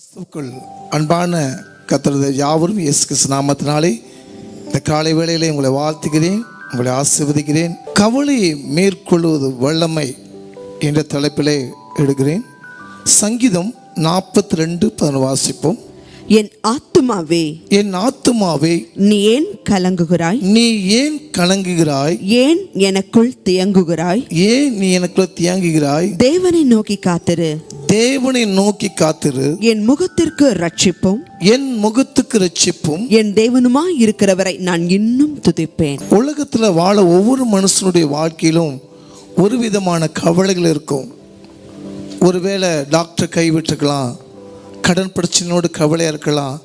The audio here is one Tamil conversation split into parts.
கிறிஸ்துவுக்குள் அன்பான கத்தரது யாவரும் இயேசு கிறிஸ்து நாமத்தினாலே இந்த காலை வேளையிலே உங்களை வாழ்த்துகிறேன் உங்களை ஆசீர்வதிக்கிறேன். கவலையை மேற்கொள்வது வல்லமை என்ற தலைப்பிலே எடுக்கிறேன். சங்கீதம் நாற்பத்தி ரெண்டு பதினொன்று வாசிப்போம். என் ஆத்துமாவே என் ஆத்துமாவே நீ ஏன் கலங்குகிறாய்? நீ ஏன் கலங்குகிறாய்? ஏன் எனக்குள் தியங்குகிறாய்? ஏன் நீ எனக்குள்ள தியாங்குகிறாய்? தேவனை நோக்கி காத்திரு. தேவனை நோக்கி காத்திரு. என் முகத்திற்கு ரட்சிப்பும் என் முகத்துக்கு ரட்சிப்பும் என் தேவனுமாய் இருக்கிறவரை நான் இன்னும் துதிப்பேன். உலகத்தில் வாழ ஒவ்வொரு மனுஷனுடைய வாழ்க்கையிலும் ஒரு விதமான கவலைகள் இருக்கும். ஒருவேளை டாக்டர் கைவிட்டுருக்கலாம் கடன் பிரச்சனையோடு கவலையாக இருக்கலாம்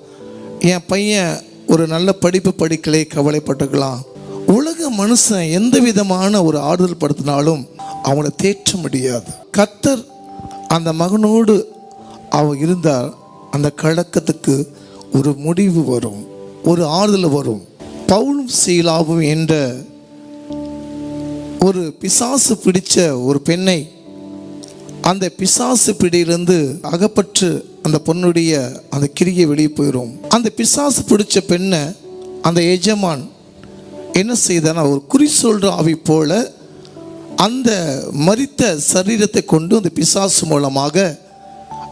என் பையன் ஒரு நல்ல படிப்பு படிக்கலை கவலைப்பட்டுக்கலாம் உலக மனுஷன் எந்த விதமான ஒரு ஆறுதல் படுத்தினாலும் அவனை தேற்ற முடியாது. கத்தர் அந்த மகனோடு அவன் இருந்தால் அந்த கலக்கத்துக்கு ஒரு முடிவு வரும் ஒரு ஆறுதல் வரும். பவுலும் சீலாவும் என்ற ஒரு பிசாசு பிடித்த ஒரு பெண்ணை அந்த பிசாசு பிடியிலிருந்து அகப்பற்று அந்த பொண்ணுடைய அந்த கிரியை வெளியே போயிடும் அந்த பிசாசு பிடிச்ச பெண்ணை அந்த எஜமான் என்ன செய்தான் ஒரு குறி சொல்கிற அவை போல அந்த மரித்த சரீரத்தை கொண்டு அந்த பிசாசு மூலமாக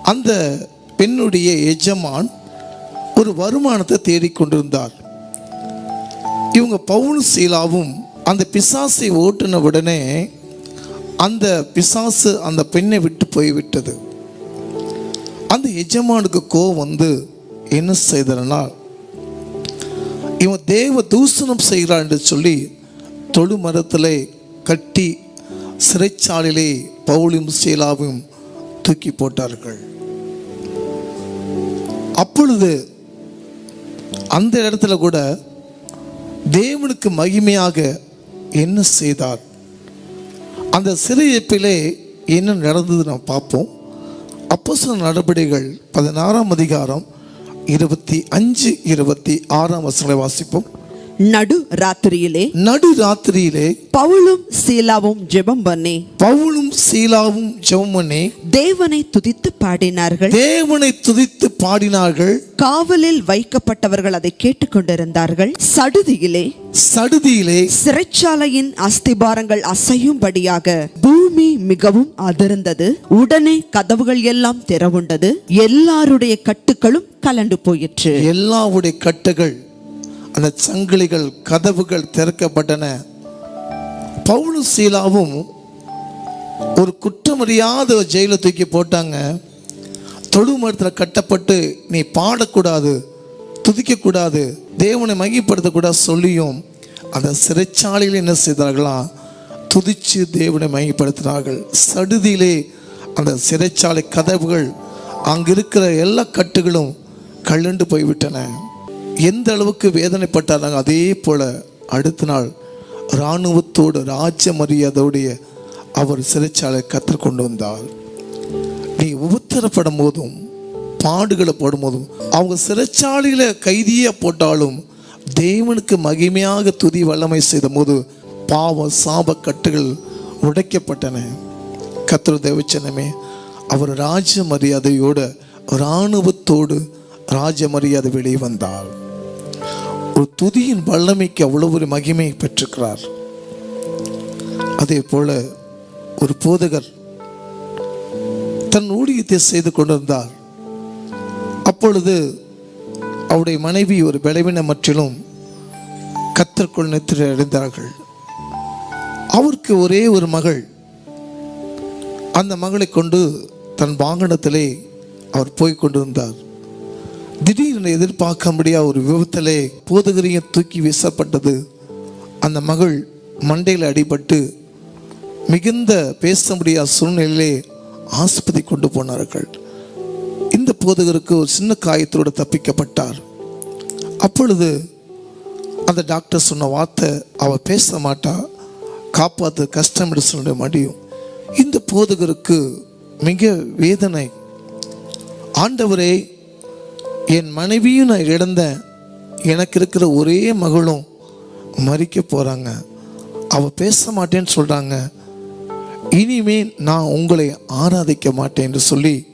அந்த பெண்ணுடைய எஜமான் ஒரு வருமானத்தை தேடிக்கொண்டிருந்தார் இவங்க பவுன் சீலாவும் அந்த பிசாசை ஓட்டின உடனே அந்த பிசாசு அந்த பெண்ணை விட்டு போய்விட்டது. அந்த எஜமானுக்கு கோவம் வந்து என்ன செய்தனா இவன் தேவ தூசணம் செய்கிறான் என்று சொல்லி தொழு மரத்தில் கட்டி சிறைச்சாலையிலே பவுலும் சீலாவும் தூக்கி போட்டார்கள். அப்பொழுது அந்த இடத்துல கூட தேவனுக்கு மகிமையாக என்ன செய்தார்? அந்த சிறையப்பிலே என்ன நடந்தது நாம் பார்ப்போம். அப்போ சில நடவடிக்கைகள் பதினாறாம் அதிகாரம் இருபத்தி அஞ்சு இருபத்தி ஆறாம் வசங்களை வாசிப்போம். நடு ராத்திரியிலே நடு ராத்திரியிலே பவுலும் சீலாவும் ஜெபம் பண்ணி பவுலும் சீலாவும் ஜெபம் பண்ணி தேவனை துதித்து பாடினார்கள். தேவனை துதித்து பாடினார்கள். காவலில் வைக்கப்பட்டவர்கள் அதை கேட்டுக்கொண்டிருந்தார்கள். சடுதியிலே சடுதியிலே சிறைச்சாலையின் அஸ்திபாரங்கள் அசையும்படியாக பூமி மிகவும் அதிர்ந்தது. உடனே கதவுகள் எல்லாம் திறவுண்டது. எல்லாருடைய கட்டுகளும் கலண்டு போயிற்று. எல்லாவுடைய கட்டுகள் அந்த சங்கிலிகள் கதவுகள் திறக்கப்பட்டன. பவுலு சீலாவும் ஒரு குற்றமறியாத ஜெயில தூக்கி போட்டாங்க. தொழு மரத்தில் கட்டப்பட்டு நீ பாடக்கூடாது துதிக்கக்கூடாது தேவனை மகிப்படுத்தக்கூடாது சொல்லியும் அந்த சிறைச்சாலையில் என்ன செய்தார்களாம் துதிச்சு தேவனை மையப்படுத்தினார்கள் சடுதியிலே அந்த சிறைச்சாலை கதவுகள் அங்கிருக்கிற எல்லா கட்டுகளும் கல்லுண்டு போய்விட்டன. எந்த அளவுக்கு வேதனைப்பட்டாங்க அதே போல் அடுத்த நாள் இராணுவத்தோடு ராஜ்ய மரியாதையோடைய அவர் சிறைச்சாலை கற்றுக்கொண்டு வந்தார். நீ உபத்திரப்படும் போதும் பாடுகளை போடும் போதும் அவங்க சிறைச்சாலையில் கைதியாக போட்டாலும் தேவனுக்கு மகிமையாக துதி வல்லமை செய்த போது பாவ சாப கட்டுகள் உடைக்கப்பட்டன. கத்திர தேவச்சனமே அவர் ராஜ மரியாதையோட இராணுவத்தோடு ராஜ மரியாதை வெளியே வந்தார். ஒரு துதியின் வல்லமைக்கு அவ்வளவு ஒரு மகிமை பெற்றிருக்கிறார் அதே போல ஒரு போதகர் தன் ஊழியத்தை செய்து கொண்டிருந்தார். அப்பொழுது அவருடைய மனைவி ஒரு விளைவின மற்றிலும் கத்தற்குள் நித்திரை அடைந்தார்கள். அவருக்கு ஒரே ஒரு மகள். அந்த மகளை கொண்டு தன் வாகனத்திலே அவர் போய் கொண்டிருந்தார். திடீர்னு எதிர்பார்க்க முடியாத ஒரு விபத்திலே போதகரையும் தூக்கி வீசப்பட்டது. அந்த மகள் மண்டையில் அடிபட்டு மிகுந்த பேச முடியாத சூழ்நிலையிலே ஆஸ்பதி கொண்டு போனார்கள். இந்த போதகருக்கு ஒரு சின்ன காயத்தோடு தப்பிக்கப்பட்டார். அப்பொழுது அந்த டாக்டர் சொன்ன வார்த்தை அவள் பேச மாட்டா காப்பாற்ற கஷ்டம் என்று சொல்ல முடியும். இந்த போதகருக்கு மிக வேதனை. ஆண்டவரே என் மனைவியும் நான் இழந்தேன். எனக்கு இருக்கிற ஒரே மகளும் மறிக்க போகிறாங்க அவள் பேச மாட்டேன்னு சொல்கிறாங்க இனிமே நான் உங்களை ஆராதிக்க மாட்டேன் என்று சொல்லி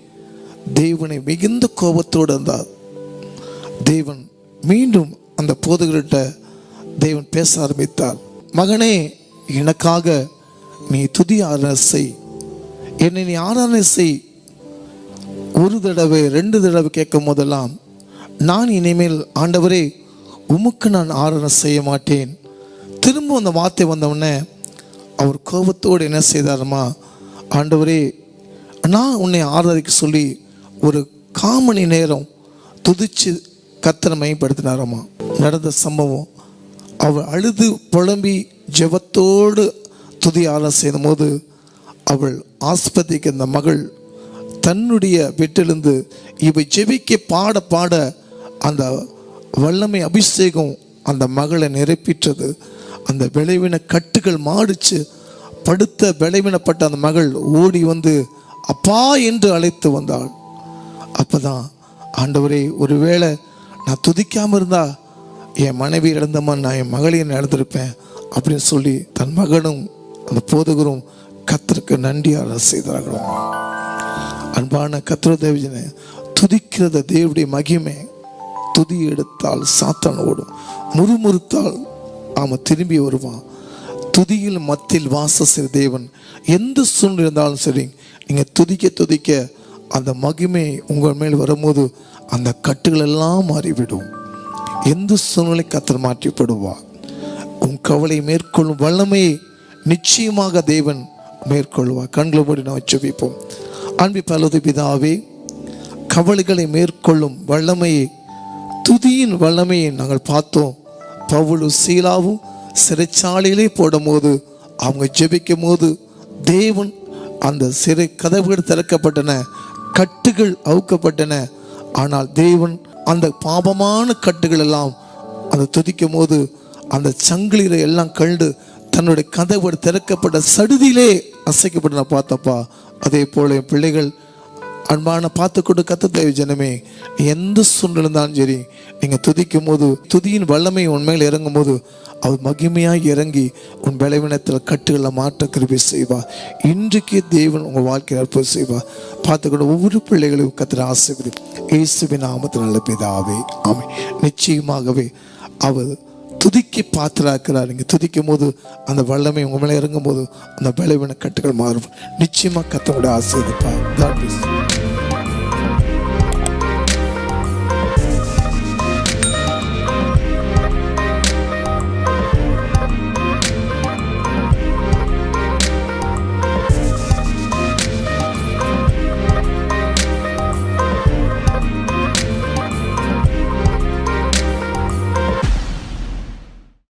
தேவனை மிகுந்த கோபத்தோடு இருந்தார். தேவன் மீண்டும் அந்த போதுகிட்ட தேவன் பேச ஆரம்பித்தார். மகனே எனக்காக நீ துதி ஆராதனை செய். என்னை நீ ஆராதனை செய். ஒரு தடவை ரெண்டு தடவை கேட்கும் போதெல்லாம் நான் இனிமேல் ஆண்டவரே உமக்கு நான் ஆராதனை செய்ய மாட்டேன். திரும்ப அந்த வார்த்தை வந்தவுடனே அவர் கோபத்தோடு என்ன செய்தாருமா ஆண்டவரே நான் உன்னை ஆராதிக்க சொல்லி ஒரு காமணி நேரம் துதிச்சு கத்தனை மையப்படுத்தினாராமா நடந்த சம்பவம். அவள் அழுது புலம்பி ஜெபத்தோடு துதி ஆலோசனை செய்யும் போது அவள் ஆஸ்பத்திரிக்கு அந்த மகள் தன்னுடைய வீட்டிலிருந்து இவை ஜெபிக்க பாட பாட அந்த வல்லமை அபிஷேகம் அந்த மகளை நிரப்பிட்டது. அந்த விளைவின கட்டுகள் மாடிச்சு படுத்த விளைவினப்பட்ட அந்த மகள் ஓடி வந்து அப்பா என்று அழைத்து வந்தாள். அப்போதான் ஆண்டவரே ஒருவேளை நான் துதிக்காமல் இருந்தா என் மனைவி இழந்தம்மா நான் என் மகளையும் இழந்திருப்பேன் அப்படின்னு சொல்லி தன் மகனும் அந்த போதகரும் கத்தருக்கு நன்றியாக செய்தார்கள் அன்பான கத்திர தேவஜனே துதிக்கிறத தேவடைய மகிமை துதி எடுத்தால் சாத்தான் ஓடும். முறுமுறுத்தால் அவன் திரும்பி வருவான் துதியில் மத்தியில் வாச தேவன் எந்த சூழ்நிலை இருந்தாலும் சரி நீங்கள் துதிக்க துதிக்க அந்த மகிமை உங்கள் மேல் வரும்போது அந்த கட்டுகள் எல்லாம் மாறிவிடும். எந்த சூழ்நிலை கத்தர் மாற்றிப்படுவார்? உன் கவலை மேற்கொள்ளும் வல்லமையை நிச்சயமாக தேவன் மேற்கொள்வார். கண்களை மூடி நாம் ஜெபிப்போம். அன்பி பலது பிதாவே கவலைகளை மேற்கொள்ளும் வல்லமையை துதியின் வல்லமையை நாங்கள் பார்த்தோம். பவுலும் சீலாவும் சிறைச்சாலையிலே போடும்போது அவங்க ஜெபிக்கும் போது தேவன் அந்த சிறை கதவுகள் திறக்கப்பட்டன கட்டுகள் அவுக்கப்பட்டன. ஆனால் தேவன் அந்த பாபமான கட்டுகள் எல்லாம் அந்த துதிக்கும் போது அந்த சங்கிலிரை எல்லாம் கண்டு தன்னுடைய கதவு திறக்கப்பட்ட சடுதியிலே அசைக்கப்பட்டு நான் பார்த்தப்பா அதே போல் என் பிள்ளைகள் அன்பான பார்த்து கொண்டு கத்த தேவை ஜனமே எந்த சூழ்நிலை இருந்தாலும் சரி நீங்கள் துதிக்கும் போது துதியின் வல்லமை உண்மையில் இறங்கும் போது அவர் மகிமையாக இறங்கி உன் பலவீனத்தில் கட்டுகளை மாற்ற கிருபை செய்வா. இன்றைக்கு தேவன் உங்கள் வாழ்க்கையை அற்புதம் செய்வா. பார்த்துக்கொண்டு ஒவ்வொரு பிள்ளைகளையும் கத்திர ஆசைப்படி இயேசுவின் நாமத்தில் நல்ல பிதாவே ஆமை நிச்சயமாகவே அவர் துதிக்கு பாத்திராக்கிறார் நீங்கள் துதிக்கும் போது அந்த வல்லமை உங்கள் மேலே இறங்கும் போது அந்த விளைவின கட்டுகள் மாறும். நிச்சயமாக கத்தோட ஆசீர்வதிப்பார்.